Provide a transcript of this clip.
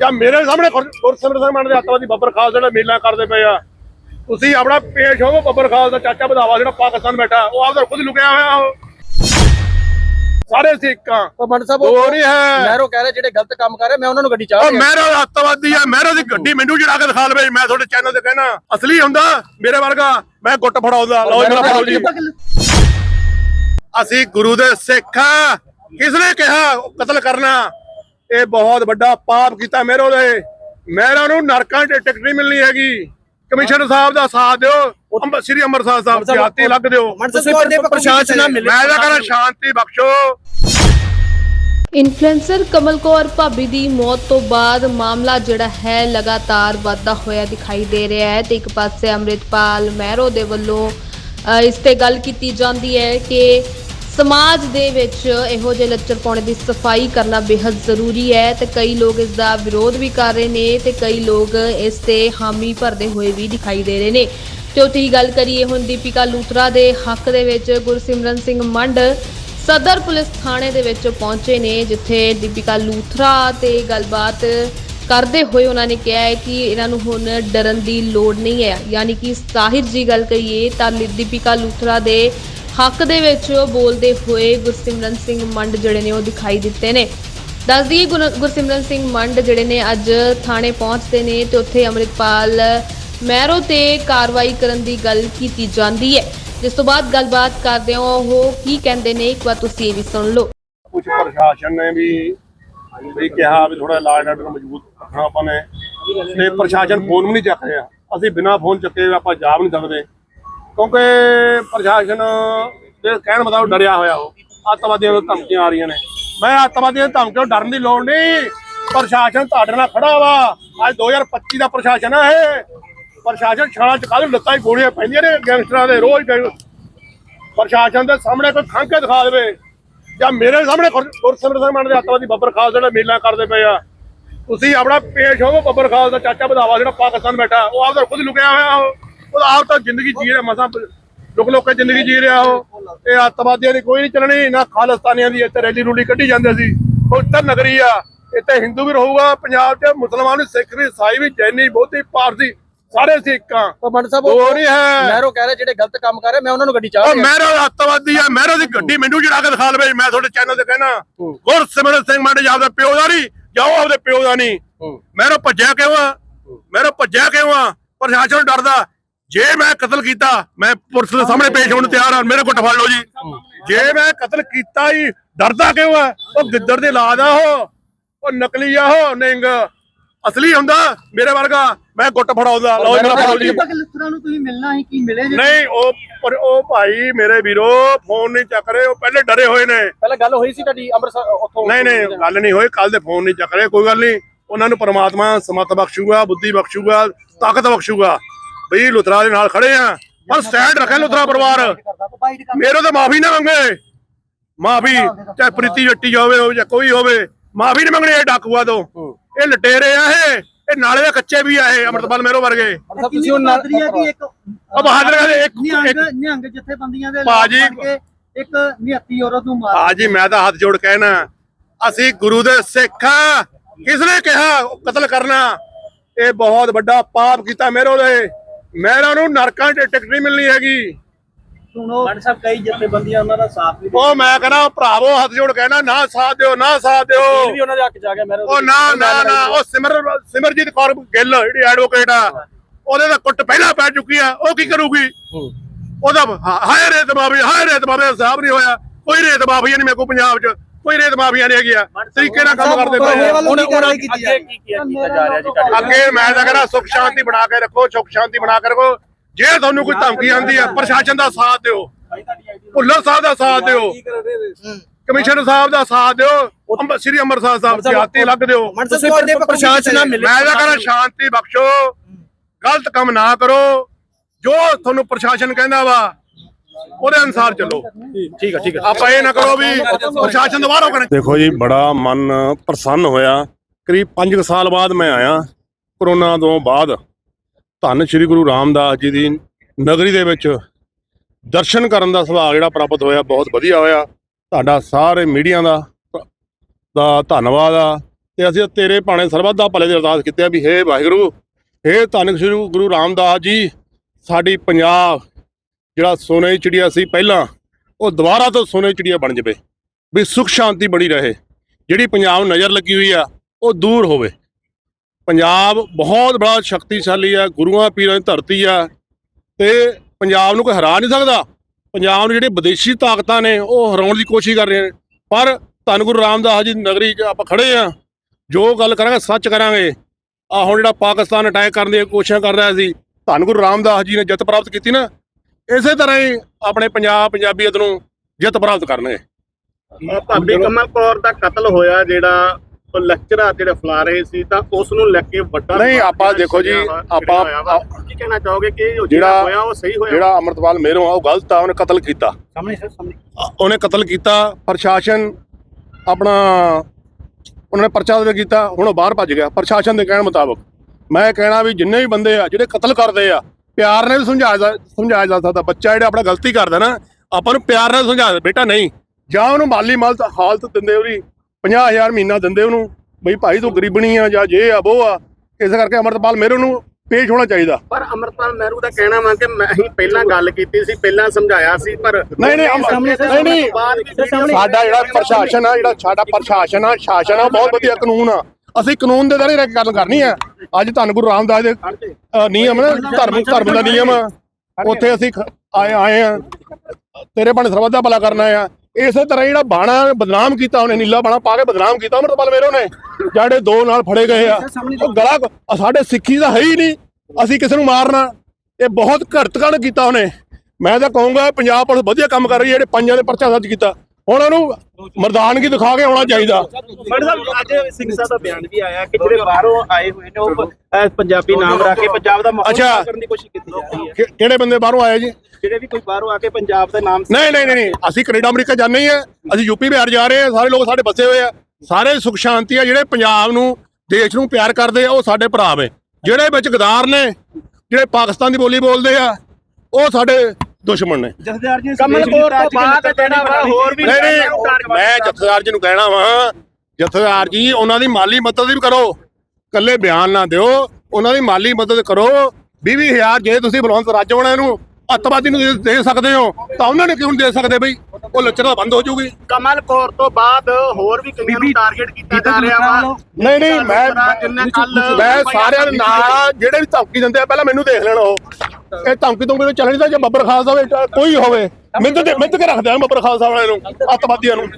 ਜਾਂ ਮੇਰੇ ਸਾਹਮਣੇ ਗੁਰ- ਗੁਰਸਿਮਰਨ ਸਿੰਘ ਮਾਨ ਦੇ ਅੱਤਵਾਦੀ ਬੱਬਰ ਖਾਲਸਾ ਜਿਹੜਾ ਮੇਲਾ ਕਰਦੇ ਪਏ ਆ। ਤੁਸੀਂ ਆਪਣਾ ਪੇਸ਼ ਹੋਵੋ ਬੱਬਰ ਖਾਲਸਾ ਦਾ ਚਾਚਾ ਵਧਾਵਾ ਜਿਹੜਾ ਪਾਕਿਸਤਾਨ ਬੈਠਾ ਉਹ ਆਪਦਾ ਖੁਦ ਲੁਕਿਆ ਹੋਇਆ ਉਹ। ਸਾਰੇ ਸਿੱਕਾਂ ਪਰ ਮੰਡ ਸਾਹਿਬ ਦੋ ਨਹੀਂ ਹੈ। ਮਹਿਰੋ ਕਹਿ ਰਹੇ ਜਿਹੜੇ ਗਲਤ ਕੰਮ ਕਰ ਰਹੇ ਮੈਂ ਉਹਨਾਂ ਨੂੰ ਗੱਡੀ ਚਾਹ ਉਹ ਮਹਿਰੋ ਅੱਤਵਾਦੀ ਆ ਮਹਿਰੋ ਦੀ ਗੱਡੀ ਮੈਨੂੰ ਜਿਹੜਾ ਕੇ ਦਿਖਾ ਲਵੇ ਮੈਂ ਤੁਹਾਡੇ ਚੈਨਲ ਤੇ ਕਹਿਣਾ ਅਸਲੀ ਹੁੰਦਾ ਮੇਰੇ ਵਰਗਾ ਮੈਂ ਗੁੱਟ ਫੜਾਉਂਦਾ ਲਓ ਜਰਾ ਫੜਾਓ ਜੀ ਅਸੀਂ ਗੁਰੂ ਦੇ ਸਿੱਖ ਕਿਸ ਨੇ ਕਿਹਾ ਕਤਲ ਕਰਨਾ? ਇਹ ਬਹੁਤ ਵੱਡਾ ਪਾਪ ਕੀਤਾ ਮਹਿਰੋ ਦੇ ਮਹਿਰੋ ਨੂੰ ਨਰਕਾਂ 'ਚ ਟਿਕਟ ਨਹੀਂ ਮਿਲਣੀ ਹੈਗੀ। ਕਮਿਸ਼ਨਰ ਸਾਹਿਬ ਦਾ ਸਾਥ ਦਿਓ। ਸ੍ਰੀ ਅੰਮ੍ਰਿਤਸਰ ਸਾਹਿਬ ਦੀ ਹਾਤੀ ਲੱਗ ਦਿਓ। ਮੈਂ ਤਾਂ ਕਹਿੰਦਾ ਸ਼ਾਂਤੀ ਬਖਸ਼ੋ। ਇਨਫਲੂਐਂਸਰ ਕਮਲ ਕੌਰ ਭਾਬੀ ਦੀ ਮੌਤ ਤੋਂ ਬਾਅਦ ਮਾਮਲਾ ਜਿਹੜਾ ਹੈ ਲਗਾਤਾਰ ਵਧਦਾ ਹੋਇਆ ਦਿਖਾਈ ਦੇ ਰਿਹਾ ਹੈ ਤੇ ਇੱਕ ਪਾਸੇ ਅੰਮ੍ਰਿਤਪਾਲ ਮਹਿਰੋ ਦੇ ਵੱਲੋਂ ਇਸ ਤੇ ਗੱਲ ਕੀਤੀ ਜਾਂਦੀ ਹੈ ਕਿ ਸਮਾਜ ਦੇ ਵਿੱਚ ਇਹੋ ਜਿਹੇ ਲੱਚਰ ਪਾਉਣੇ ਦੀ ਸਫ਼ਾਈ ਕਰਨਾ ਬੇहद ਜ਼ਰੂਰੀ ਹੈ ਤੇ ਕਈ ਲੋਕ ਇਸ ਦਾ ਵਿਰੋਧ ਵੀ ਕਰ ਰਹੇ ਨੇ ਤੇ ਕਈ ਲੋਕ ਇਸ ਤੇ ਹਾਮੀ ਭਰਦੇ ਹੋਏ ਵੀ ਦਿਖਾਈ ਦੇ ਰਹੇ ਨੇ। ਤੇ ਉੱਥੇ ਹੀ ਗੱਲ ਕਰੀਏ ਹੁਣ ਦੀਪਿਕਾ ਲੂਥਰਾ ਦੇ ਹੱਕ ਦੇ ਵਿੱਚ ਗੁਰਸਿਮਰਨ ਸਿੰਘ ਮੰਡ ਸਦਰ ਪੁਲਿਸ ਥਾਣੇ ਦੇ ਵਿੱਚ ਪਹੁੰਚੇ ਨੇ, ਜਿੱਥੇ ਦੀਪਿਕਾ ਲੂਥਰਾ ਤੇ ਗੱਲਬਾਤ ਕਰਦੇ ਹੋਏ ਉਹਨਾਂ ਨੇ ਕਿਹਾ ਹੈ ਕਿ ਇਹਨਾਂ ਨੂੰ ਹੁਣ ਡਰਨ ਦੀ ਲੋੜ ਨਹੀਂ ਹੈ। ਯਾਨੀ ਕਿ ਸਾਹਿਰ ਜੀ ਗੱਲ ਕਹੀਏ ਤਾਂ ਲਿ- ਦੀਪਿਕਾ ਲੂਥਰਾ ਦੇ ਹੱਕ ਦੇ ਵਿੱਚ ਬੋਲਦੇ ਹੋਏ ਗੁਰਸਿਮਰਨ ਸਿੰਘ ਮੰਡ ਜਿਹੜੇ ਨੇ ਉਹ ਦਿਖਾਈ ਦਿੱਤੇ ਨੇ। ਦੱਸ ਦਈਏ ਗੁਰਸਿਮਰਨ ਸਿੰਘ ਮੰਡ ਜਿਹੜੇ ਨੇ ਅੱਜ ਥਾਣੇ ਪਹੁੰਚਦੇ ਨੇ ਤੇ ਉੱਥੇ ਅੰਮ੍ਰਿਤਪਾਲ ਮਹਿਰੋ ਤੇ ਕਾਰਵਾਈ ਕਰਨ ਦੀ ਗੱਲ ਕੀਤੀ ਜਾਂਦੀ ਹੈ। ਜਿਸ ਤੋਂ ਬਾਅਦ ਗੱਲਬਾਤ ਕਰਦੇ ਹੋ, ਉਹ ਕੀ ਕਹਿੰਦੇ ਨੇ, ਇੱਕ ਵਾਰ ਤੁਸੀਂ ਇਹ ਵੀ ਸੁਣ ਲਓ। ਕੁਝ ਪ੍ਰਸ਼ਾਸਨ ਨੇ ਵੀ ਵੀ ਕਿਹਾ ਵੀ ਥੋੜਾ ਲਾਅ ਆਰਡਰ ਮਜ਼ਬੂਤ ਰੱਖਣਾ ਆਪਾਂ ਨੇ। ਤੇ ਪ੍ਰਸ਼ਾਸਨ ਫੋਨ ਵੀ ਨਹੀਂ ਚੱਕ ਰਿਹਾ। ਅਸੀਂ ਬਿਨਾਂ ਫੋਨ ਚੱਕੇ ਆਪਾਂ ਜਾ ਵੀ ਨਹੀਂ ਸਕਦੇ। ਕਿਉਂਕਿ ਪ੍ਰਸ਼ਾਸਨ ਦੇ ਕਹਿਣ ਮੁਤਾਬਕ ਡਰਿਆ ਹੋਇਆ ਉਹ। ਅੱਤਵਾਦੀਆਂ ਤੋਂ ਧਮਕੀਆਂ ਆ ਰਹੀਆਂ ਨੇ। ਮੈਂ ਅੱਤਵਾਦੀਆਂ ਤੋਂ ਧਮਕੀਆਂ ਡਰਨ ਦੀ ਲੋੜ ਨਹੀਂ। ਪ੍ਰਸ਼ਾਸਨ ਤੁਹਾਡੇ ਨਾਲ ਖੜਾ ਵਾ। ਅੱਜ 2025 ਦਾ ਪ੍ਰਸ਼ਾਸਨ ਆ ਇਹ। ਪ੍ਰਸ਼ਾਸਨ ਛਾਲਾਂ ਚ ਕੱਲ ਲੱਤਾਂ ਹੀ ਗੋਲੀਆਂ ਪੈਂਦੀਆਂ ਨੇ ਗੈਂਗਸਟਰਾਂ ਦੇ, ਰੋਜ਼ ਪ੍ਰਸ਼ਾਸਨ ਦੇ ਸਾਹਮਣੇ ਕੋਈ ਖੰਘ ਕੇ ਦਿਖਾ ਦੇਵੇ। ਜਾਂ ਮੇਰੇ ਸਾਹਮਣੇ ਗੁਰ- ਸਿੰਘ ਮਾਨ ਦੇ ਅੱਤਵਾਦੀ ਬੱਬਰ ਖਾਲਸਾ ਜਿਹੜਾ ਮੇਲਾ ਕਰਦੇ ਪਏ ਆ। ਤੁਸੀਂ ਆਪਣਾ ਪੇਸ਼ ਹੋਵੋ ਬੱਬਰ ਖਾਲਸਾ ਦਾ ਚਾਚਾ ਵਧਾਵਾ ਜਿਹੜਾ ਪਾਕਿਸਤਾਨ ਬੈਠਾ। ਉਹ ਆਪਦਾ ਖੁਦ ਲੁਕਿਆ ਹੋਇਆ ਉਹ ਉਹ ਆਪ ਤਾਂ ਜ਼ਿੰਦਗੀ ਜੀ ਰਿਹਾ ਮਸਾਂ ਲੁਕ ਲੁਕ ਜ਼ਿੰਦਗੀ ਜੀ ਰਿਹਾ ਉਹ। ਇਹ ਅੱਤਵਾਦੀਆਂ ਦੀ ਕੋਈ ਨਹੀਂ ਚੱਲਣੀ ਨਾ ਖਾਲਿਸਤਾਨੀਆਂ ਦੀ ਇੱਥੇ ਰੈਲੀ ਰੂਲੀ ਕੱਢੀ ਜਾਂਦੇ ਸੀ। ਉਹ ਇੱਧਰ ਨਗਰੀ ਆ ਇੱਥੇ ਹਿੰਦੂ ਵੀ ਰਹੂਗਾ ਪੰਜਾਬ 'ਚ ਮੁਸਲਮਾਨ ਵੀ ਸਿੱਖ ਵੀ ਈਸਾਈ ਵੀ ਜੈਨੀ ਬੋਧੀ ਪਾਰਸੀ ਸਾਰੇ ਸਿੱਖਾਂ। ਪਰ ਮੰਡ ਸਾਹਿਬ ਦੋ ਨਹੀਂ ਹੈ। ਮਹਿਰੋ ਕਹਿ ਰਹੇ ਜਿਹੜੇ ਗਲਤ ਕੰਮ ਕਰ ਰਹੇ ਮੈਂ ਉਹਨਾਂ ਨੂੰ ਗੱਡੀ ਚਾਹ ਉਹ ਮਹਿਰੋ ਅੱਤਵਾਦੀ ਆ ਮਹਿਰੋ ਦੀ ਗੱਡੀ ਮੈਨੂੰ ਜਿਹੜਾ ਕੇ ਦਿਖਾ ਲਵੇ ਮੈਂ ਤੁਹਾਡੇ ਚੈਨਲ ਤੇ ਕਹਿਣਾ। ਗੁਰਸਿਮਰਨ ਸਿੰਘ ਮਾਨ ਜੀ ਆਪਦੇ ਪਿਓ ਦਾ ਨਹੀਂ ਜਾਓ ਆਪਦੇ ਪਿਓ ਦਾ ਨਹੀਂ। ਮਹਿਰੋ ਭੱਜਿਆ ਕਿਉਂ ਆ? ਮਹਿਰੋ ਭੱਜਿਆ ਕਿਉਂ ਆ? ਪ੍ਰਸ਼ਾਸਨ ਡਰਦਾ। ਜੇ ਮੈਂ ਕਤਲ ਕੀਤਾ ਮੈਂ ਪੁਲਿਸ ਦੇ ਸਾਹਮਣੇ ਪੇਸ਼ ਹੋਣ ਨੂੰ ਤਿਆਰ ਹਾਂ ਮੇਰੇ ਕੋਲ ਫੜ ਲਓ ਜੀ। ਜੇ ਮੈਂ ਕਤਲ ਕੀਤਾ ਹੀ ਡਰਦਾ ਕਿਉਂ ਆ ਉਹ ਗਿੱਦੜ ਦੇ ਲਾਦ ਆ ਉਹ। ਉਹ ਨਕਲੀ ਆ ਉਹ ਨਿੰਗ। ਅਸਲੀ ਹੁੰਦਾ ਮੇਰੇ ਵਰਗਾ। ਮੈਂ ਗੁੱਟ ਫੜਾਉਂਦਾ। ਲਓ ਜਰਾ ਫੜਾਓ ਜੀ ਲਿਸਟਰਾਂ ਨੂੰ ਤੁਸੀਂ ਮਿਲਣਾ ਸੀ ਕੀ ਮਿਲੇ ਜੇ। ਨਹੀਂ ਉਹ ਪਰ ਉਹ ਭਾਈ ਮੇਰੇ ਵੀਰੋ ਫੋਨ ਨਹੀਂ ਚੱਕ ਰਹੇ ਉਹ ਪਹਿਲੇ ਡਰੇ ਹੋਏ ਨੇ। ਪਹਿਲਾਂ ਗੱਲ ਹੋਈ ਸੀ ਤੁਹਾਡੀ ਅੰਮ੍ਰਿਤਸਰ ਉੱਥੋਂ? ਨਹੀਂ ਨਹੀਂ ਗੱਲ ਨਹੀਂ ਹੋਈ ਕੱਲ ਦੇ ਫੋਨ ਨਹੀਂ ਚੱਕ ਰਹੇ ਕੋਈ ਗੱਲ ਨਹੀਂ। ਉਹਨਾਂ ਨੂੰ ਪਰਮਾਤਮਾ ਸਮਤ ਬਖਸ਼ੂਗਾ ਬੁੱਧੀ ਬਖਸ਼ੂਗਾ ਤਾਕਤ ਬਖਸ਼ੂਗਾ। ਬਈ ਲੁਤਰਾ ਦੇ ਨਾਲ ਖੜੇ ਆ। ਪਰ ਸਟੈਂਡ ਰੱਖੇ ਲੁਤਰਾ ਪਰਿਵਾਰ। ਮੇਰੇ ਤੋਂ ਮਾਫੀ ਨਾ ਮੰਗੇ ਮਾਫੀ ਚਾਹੇ ਪ੍ਰੀਤੀ ਜੱਟੀ ਹੋਵੇ ਹੋਵੇ ਜਾਂ ਕੋਈ ਹੋਵੇ ਮਾਫੀ ਨਹੀਂ ਮੰਗਣੀ ਇਹ ਡਾਕੂਆ ਤੋਂ। ਇਹ ਲਟੇਰੇ ਆ ਇਹ। ਇਹ ਨਾਲੇ ਦੇ ਕੱਚੇ ਵੀ ਆ ਇਹ ਅਮਰਤਪਾਲ ਮੇਰੋ ਵਰਗੇ। ਤੁਸੀਂ ਉਹ ਕਿ ਇੱਕ ਉਹ ਬਹਾਦਰ ਕਹਿੰਦੇ ਇੱਕ- ਨਿਹੰਗ ਨਿਹੰਗ ਜਥੇਬੰਦੀਆਂ ਦੇ ਕੇ ਇੱਕ ਨਿਹੱਤੀ ਔਰਤ ਨੂੰ ਮਾਰ ਹਾਜੀ ਮੈਂ ਤਾਂ ਹੱਥ ਜੋੜ ਕਹਿਣਾ ਅਸੀਂ ਗੁਰੂ ਦੇ ਸਿੱਖ ਆ। ਕਿਸ ਨੇ ਕਿਹਾ? ਕਤਲ ਕਰਨਾ। ਇਹ ਬਹੁਤ ਵੱਡਾ ਪਾਪ ਕੀਤਾ ਮੇਰੋ ਦੇ ਮੇਰਾ ਨੂੰ ਨਰਕਾਂ 'ਚ ਟਿਕਟ ਨਹੀਂ ਮਿਲਣੀ ਹੈਗੀ। ਸੁਣੋ। ਸਾਹਿਬ ਕਈ ਜਥੇਬੰਦੀਆਂ ਉਹਨਾਂ ਦਾ ਸਾਥ ਵੀ ਉਹ ਮੈਂ ਕਹਿੰਦਾ ਭਰਾਵੋ ਹੱਥ ਜੋੜ ਕਹਿਣਾ ਨਾ ਸਾਥ ਦਿਓ ਨਾ ਸਾਥ ਦਿਓ। ਵੀ ਉਹਨਾਂ ਦੇ ਹੱਕ ਚ ਆ ਗਿਆ ਮਹਿਰੋ ਉਹ ਨਾ ਨਾ ਨਾ ਉਹ ਸਿਮਰ ਸਿਮਰਜੀਤ ਕੌਰ ਗਿੱਲ ਜਿਹੜੀ ਐਡਵੋਕੇਟ ਆ ਉਹਦੇ ਦਾ ਕੁੱਟ ਪਹਿਲਾਂ ਪੈ ਚੁੱਕੀ ਆ ਉਹ ਕੀ ਕਰੂਗੀ? ਉਹਦਾ ਹਾ- ਹਾਏ ਰੇਤ ਮਾਫੀ ਹਾਏ ਰੇਤ ਮਾਫੀ ਦਾ ਸਾਹਬ ਨਹੀਂ ਹੋਇਆ। ਕੋਈ ਰੇਤ ਮਾਫੀਆ ਨਹੀਂ ਮੇਰੇ ਕੋਲ ਪੰਜਾਬ 'ਚ। ਕੋਈ ਰੇਤ ਮਾਫੀਆ ਨਹੀਂ ਹੈਗੀ ਆ। ਤਰੀਕੇ ਨਾਲ ਕੰਮ ਕਰਦੇ ਪਏ ਆ। ਅੱਗੇ ਕੀ ਕੀਤਾ ਕੀ ਕੀਤਾ ਜਾ ਰਿਹਾ ਜੀ ਤੁਹਾਡੇ ਅੱਗੇ ਮੈਂ ਤਾਂ ਕਹਿੰਦਾ ਸੁਖ ਸ਼ਾਂਤੀ ਬਣਾ ਕੇ ਰੱਖੋ ਸੁਖ ਸ਼ਾਂਤੀ ਬਣਾ ਕੇ ਰੱਖੋ। ਜੇ ਤੁਹਾਨੂੰ ਕੋਈ ਧਮਕੀ ਆਉਂਦੀ ਆ ਪ੍ਰਸ਼ਾਸਨ ਦਾ ਸਾਥ ਦਿਓ। ਭੁੱਲਰ ਸਾਹਿਬ ਦਾ ਸਾਥ ਦਿਓ। ਕਮਿਸ਼ਨਰ ਸਾਹਿਬ ਦਾ ਸਾਥ ਦਿਓ। ਸ੍ਰੀ ਅੰਮ੍ਰਿਤਸਰ ਸਾਹਿਬ ਦੀ ਹਾਤੀ ਲੱਗ ਦਿਓ। ਤੁਹਾਡੇ ਪ੍ਰਸ਼ਾਸਨ ਨਾਲ ਮਿਲੇ। ਮੈਂ ਤਾਂ ਕਹਿੰਦਾ ਸ਼ਾਂਤੀ ਬਖਸ਼ੋ। ਗਲਤ ਕੰਮ ਨਾ ਕਰੋ। ਜੋ ਤੁਹਾਨੂੰ ਪ੍ਰਸ਼ਾਸਨ ਕਹਿੰਦਾ ਵਾ ਉਹਦੇ ਅਨੁਸਾਰ ਚੱਲੋ। ਠੀਕ ਹੈ ਠੀਕ ਹੈ ਆਪਾਂ ਇਹ ਨਾ ਕਰੋ ਵੀ ਪ੍ਰਸ਼ਾਸਨ ਤੋਂ ਬਾਹਰੋਂ ਕਰੇ ਦੇਖੋ ਜੀ, ਬੜਾ ਮਨ ਪ੍ਰਸੰਨ ਹੋਇਆ। ਕਰੀਬ 5 ਸਾਲ ਬਾਅਦ ਮੈਂ ਆਇਆ, ਕਰੋਨਾ ਤੋਂ ਬਾਅਦ। ਧੰਨ ਸ੍ਰੀ ਗੁਰੂ ਰਾਮਦਾਸ ਜੀ ਦੀ ਨਗਰੀ ਦੇ ਵਿੱਚ ਦਰਸ਼ਨ ਕਰਨ ਦਾ ਸੁਭਾਗ ਜਿਹੜਾ ਪ੍ਰਾਪਤ ਹੋਇਆ, ਬਹੁਤ ਵਧੀਆ ਹੋਇਆ। ਤੁਹਾਡਾ ਸਾਰੇ ਮੀਡੀਆ ਦਾ ਦਾ ਧੰਨਵਾਦ ਆ। ਤੇ ਅਸੀਂ ਤੇਰੇ ਭਾਣੇ ਸਰਬੱਤ ਦਾ ਭਲੇ ਦੀ ਅਰਦਾਸ ਕੀਤੀ ਆ ਵੀ ਹੇ ਵਾਹਿਗੁਰੂ, ਹੇ ਧੰਨ ਸ੍ਰੀ ਗੁਰੂ ਰਾਮਦਾਸ ਜੀ, ਸਾਡੀ ਪੰਜਾਬ ਜਿਹੜਾ ਸੋਨੇ ਚਿੜੀਆ ਸੀ ਪਹਿਲਾਂ, ਉਹ ਦੁਬਾਰਾ ਤੋਂ ਸੋਨੇ ਦੀ ਚਿੜੀਆ ਬਣ ਜਾਵੇ, ਵੀ ਸੁਖ ਸ਼ਾਂਤੀ ਬਣੀ ਰਹੇ। ਜਿਹੜੀ ਪੰਜਾਬ ਨੂੰ ਨਜ਼ਰ ਲੱਗੀ ਹੋਈ ਆ, ਉਹ ਦੂਰ ਹੋਵੇ। ਪੰਜਾਬ ਬਹੁਤ ਬੜਾ ਸ਼ਕਤੀਸ਼ਾਲੀ ਆ, ਗੁਰੂਆਂ ਪੀਰਾਂ ਦੀ ਧਰਤੀ ਆ, ਤੇ ਪੰਜਾਬ ਨੂੰ ਕੋਈ ਹਰਾ ਨਹੀਂ ਸਕਦਾ। ਪੰਜਾਬ ਨੂੰ ਜਿਹੜੇ ਵਿਦੇਸ਼ੀ ਤਾਕਤਾਂ ਨੇ, ਉਹ ਹਰਾਉਣ ਦੀ ਕੋਸ਼ਿਸ਼ ਕਰ ਰਹੀਆਂ ਨੇ। ਪਰ ਧੰਨ ਗੁਰੂ ਰਾਮਦਾਸ ਜੀ ਨਗਰੀ 'ਚ ਆਪਾਂ ਖੜੇ ਆ। ਜੋ ਗੱਲ ਕਰਾਂਗੇ, ਸੱਚ ਕਰਾਂਗੇ। ਆ ਹੁਣ ਜਿਹੜਾ ਪਾਕਿਸਤਾਨ ਅਟੈਕ ਕਰਨ ਦੀ ਕੋਸ਼ਿਸ਼ ਕਰ ਰਿਹਾ ਸੀ, ਧੰਨ ਗੁਰੂ ਰਾਮਦਾਸ ਜੀ ਨੇ ਜਿੱਤ ਪ੍ਰਾਪਤ ਕੀਤੀ ਨਾ ਇਸੇ ਤਰ੍ਹਾਂ ਹੀ ਆਪਣੇ ਪੰਜਾਬ ਪੰਜਾਬੀਅਤ ਨੂੰ ਜਿੱਤ ਪ੍ਰਾਪਤ ਕਰਨਗੇ। ਭਾਬੀ ਕਮਲ ਕੌਰ ਦਾ ਕਤਲ ਹੋਇਆ ਜਿਹੜਾ ਉਹ ਲੈਕਚਰਰ ਜਿਹੜੇ ਫਲਾ ਰਹੇ ਸੀ ਤਾਂ ਉਸ ਨੂੰ ਲੈ ਕੇ ਵੱਡਾ ਨਹੀਂ, ਆਪਾਂ ਦੇਖੋ ਜੀ, ਆਪਾਂ- ਕੀ ਕਹਿਣਾ ਚਾਹੋਗੇ ਕਿ ਉਹ ਜਿਹੜਾ- ਹੋਇਆ ਉਹ ਸਹੀ ਹੋਇਆ? ਜਿਹੜਾ ਅਮਰਤਪਾਲ ਮੇਰੋਂ ਆ ਉਹ ਗਲਤ ਆ ਉਹਨੇ ਕਤਲ ਕੀਤਾ। ਸਾਹਮਣੇ ਸਰ ਸਾਹਮਣੇ। ਉਹਨੇ ਕਤਲ ਕੀਤਾ ਪ੍ਰਸ਼ਾਸਨ ਆਪਣਾ ਉਹਨਾਂ ਨੇ ਪਰਚਾ ਦੇ ਕੀਤਾ ਹੁਣ ਉਹ ਬਾਹਰ ਭੱਜ ਗਿਆ। ਪ੍ਰਸ਼ਾਸਨ ਦੇ ਕਹਿਣ ਮੁਤਾਬਕ। ਮੈਂ ਕਹਿਣਾ ਵੀ ਜਿੰਨੇ ਵੀ ਬੰਦੇ ਆ ਜਿਹੜੇ ਕਤਲ ਕਰਦੇ ਆ ਪਿਆਰ ਨਾਲ ਸਮਝਾਇਆ ਜਾ- ਸਮਝਾਇਆ ਜਾ ਸਕਦਾ। ਬੱਚਾ ਜਿਹੜਾ ਆਪਣਾ ਗਲਤੀ ਕਰਦਾ ਨਾ ਆਪਾਂ ਨੂੰ ਪਿਆਰ ਨਾਲ ਸਮਝਾ ਬੇਟਾ ਨਹੀਂ। ਜਾਂ ਉਹਨੂੰ ਮਾਲੀ ਮਾਲ ਹਾਲਤ ਦਿੰਦੇ ਉਹਦੀ 50000 ਮਹੀਨਾ ਦਿੰਦੇ ਉਹਨੂੰ ਬਈ ਭਾਈ ਤੂੰ ਗਰੀਬਣੀ ਆ ਜਾਂ ਜੇ ਆ ਉਹ ਆ ਇਸ ਕਰਕੇ ਅਮਰਤਪਾਲ ਮੇਰੇ ਨੂੰ ਪੇਸ਼ ਹੋਣਾ ਚਾਹੀਦਾ। ਪਰ ਅਮਰਪਾਲ ਮਹਿਰੂ ਦਾ ਕਹਿਣਾ ਵਾ ਕਿ ਮੈਂ ਹੀ ਪਹਿਲਾਂ ਗੱਲ ਕੀਤੀ ਸੀ ਪਹਿਲਾਂ ਸਮਝਾਇਆ ਸੀ ਪਰ ਨਹੀਂ ਨਹੀਂ ਸਾਡਾ ਜਿਹੜਾ ਪ੍ਰਸ਼ਾਸਨ ਆ ਜਿਹੜਾ ਸਾਡਾ ਪ੍ਰਸ਼ਾਸਨ ਆ ਸ਼ਾਸਨ ਆ ਬਹੁਤ ਵਧੀਆ ਕਾਨੂੰਨ ਆ। ਅਸੀਂ ਕਾਨੂੰਨ ਦੇ ਦਾਇਰੇ ਰਹਿ ਕੇ ਗੱਲ ਕਰਨੀ ਆ। ਅੱਜ ਧੰਨ ਗੁਰੂ ਰਾਮਦਾਸ ਦੇ ਅ, ਨਿਯਮ ਨਾ ਧਰਮ ਧਰਮ ਦਾ ਨਿਯਮ ਆ। ਉੱਥੇ ਅਸੀਂ ਖ- ਆਏ ਆਏ ਆ। ਤੇਰੇ ਬਣ ਸਰਬੱਤ ਦਾ ਭਲਾ ਕਰਨਾ ਆ। ਇਸੇ ਤਰ੍ਹਾਂ ਜਿਹੜਾ ਬਾਣਾ ਬਦਨਾਮ ਕੀਤਾ ਉਹਨੇ ਨੀਲਾ ਬਾਣਾ ਪਾ ਕੇ ਬਦਨਾਮ ਕੀਤਾ ਅਮਰਤਪਾਲ ਮੇਰੇ ਉਹਨੇ ਜਿਹੜੇ ਦੋ ਨਾਲ ਫੜੇ ਗਏ ਆ। ਉਹ ਗਲਾ ਅ, ਸਾਡੇ ਸਿੱਖੀ ਦਾ ਹੈ ਹੀ ਨਹੀਂ। ਅਸੀਂ ਕਿਸੇ ਨੂੰ ਮਾਰਨਾ। ਇਹ ਬਹੁਤ ਘਟਕਣ ਕੀਤਾ ਉਹਨੇ। ਮੈਂ ਤਾਂ ਕਹੂੰਗਾ ਪੰਜਾਬ ਪੁਲਿਸ ਵਧੀਆ ਕੰਮ ਕਰ ਰਹੀ ਹੈ ਜਿਹੜੇ ਪੰਜਾਂ ਦੇ ਪਰਚਾ ਦਰਜ ਕੀਤਾ। ਹੁਣ ਉਹਨੂੰ ਮਰਦਾਨਗੀ ਦਿਖਾ ਕੇ ਆਉਣਾ ਚਾਹੀਦਾ। ਮੈਡਮ ਅੱਜ ਸਿੰਘ ਸਾਹਿਬ ਦਾ ਬਿਆਨ ਵੀ ਆਇਆ ਕਿ ਜਿਹੜੇ ਬਾਹਰੋਂ ਆਏ ਹੋਏ ਨੇ ਉਹ ਪੰਜਾਬੀ ਨਾਮ ਰੱਖ ਕੇ ਪੰਜਾਬ ਦਾ ਮਾਹੌਲ ਕਰਨ ਦੀ ਕੋਸ਼ਿਸ਼ ਕੀਤੀ ਜਾ ਰਹੀ ਹੈ। ਕਿਹੜੇ ਬੰਦੇ ਬਾਹਰੋਂ ਆਏ ਜੀ? ਜਿਹੜੇ ਵੀ ਕੋਈ ਬਾਹਰੋਂ ਆ ਕੇ ਪੰਜਾਬ ਦਾ ਨਾਮ ਨਹੀਂ ਨਹੀਂ ਨਹੀਂ ਨਹੀਂ, ਅਸੀਂ ਕੈਨੇਡਾ ਅਮਰੀਕਾ ਜਾਂਦੇ ਹੀ ਆ। ਅਸੀਂ ਯੂਪੀ ਬਿਹਾਰ ਜਾ ਰਹੇ ਆ ਸਾਰੇ ਲੋਕ ਸਾਡੇ ਬੱਸੇ ਹੋਏ ਆ। ਸਾਰੇ ਸੁਖ ਸ਼ਾਂਤੀ ਆ ਜਿਹੜੇ ਪੰਜਾਬ ਨੂੰ ਦੇਸ਼ ਨੂੰ ਪਿਆਰ ਕਰਦੇ ਆ ਉਹ ਸਾਡੇ ਭਰਾ ਵੇ ਜਿਹੜੇ ਵਿੱਚ ਗਦਾਰ ਨੇ ਜਿਹੜੇ ਪਾਕਿਸਤਾਨ ਦੀ ਬੋਲੀ ਬੋਲਦੇ ਆ ਉਹ ਸਾਡੇ ਦੁਸ਼ਮਣ ਨੇ। ਜਥੇਦਾਰ ਜੀ ਕਮਲ ਕੌਰ ਤੋਂ ਬਾਅਦ ਜਿਹੜਾ ਵਾ ਹੋਰ ਵੀ ਨਹੀਂ ਨਹੀਂ ਮੈਂ ਜਥੇਦਾਰ ਜੀ ਨੂੰ ਕਹਿਣਾ ਵਾਂ ਜਥੇਦਾਰ ਜੀ ਉਹਨਾਂ ਦੀ ਮਾਲੀ ਮਦਦ ਵੀ ਕਰੋ। ਕੱਲੇ ਬਿਆਨ ਨਾ ਦਿਓ ਉਹਨਾਂ ਦੀ ਮਾਲੀ ਮਦਦ ਕਰੋ। 20000 ਜੇ ਤੁਸੀਂ ਬਲਵੰਤ ਰਾਜਵਾਨਾ ਨੂੰ ਅੱਤਵਾਦੀ ਨੂੰ ਦੇ- ਸਕਦੇ ਹੋ ਤਾਂ ਉਹਨਾਂ ਨੇ ਕਿਉਂ ਦੇ ਸਕਦੇ ਬਈ? ਉਹ ਲੱਚਰ ਬੰਦ ਹੋ ਜਾਊਗੀ। ਕਮਲ ਕੌਰ ਤੋਂ ਬਾਅਦ ਹੋਰ ਵੀ ਕਈਆਂ ਨੂੰ ਟਾਰਗੇਟ ਕੀਤਾ ਜਾ ਰਿਹਾ ਵਾ। ਨਹੀਂ ਨਹੀਂ ਮੈਂ ਜਿੰਨਾ ਕੱਲ ਮੈਂ ਸਾਰਿਆਂ ਦੇ ਨਾਲ ਜਿਹੜੇ ਵੀ ਧਮਕੀ ਦਿੰਦੇ ਆ ਪਹਿਲਾਂ ਮੈਨੂੰ ਦੇਖ ਲੈਣ ਉਹ। ਇਹ ਧਮਕੀ ਤੋਂ ਮੈਨੂੰ ਚੱਲਣੀ ਤਾਂ ਜੇ ਬੱਬਰ ਖਾਲਸਾ ਹੋਵੇ ਕੋਈ ਹੋਵੇ। ਮਿੰਦ ਤੇ ਮਿੰਦ ਕੇ ਰੱਖਦੇ ਆ ਬੱਬਰ ਖਾਲਸਾ ਵਾਲਿਆਂ ਨੂੰ, ਅੱਤਵਾਦੀਆਂ ਨੂੰ।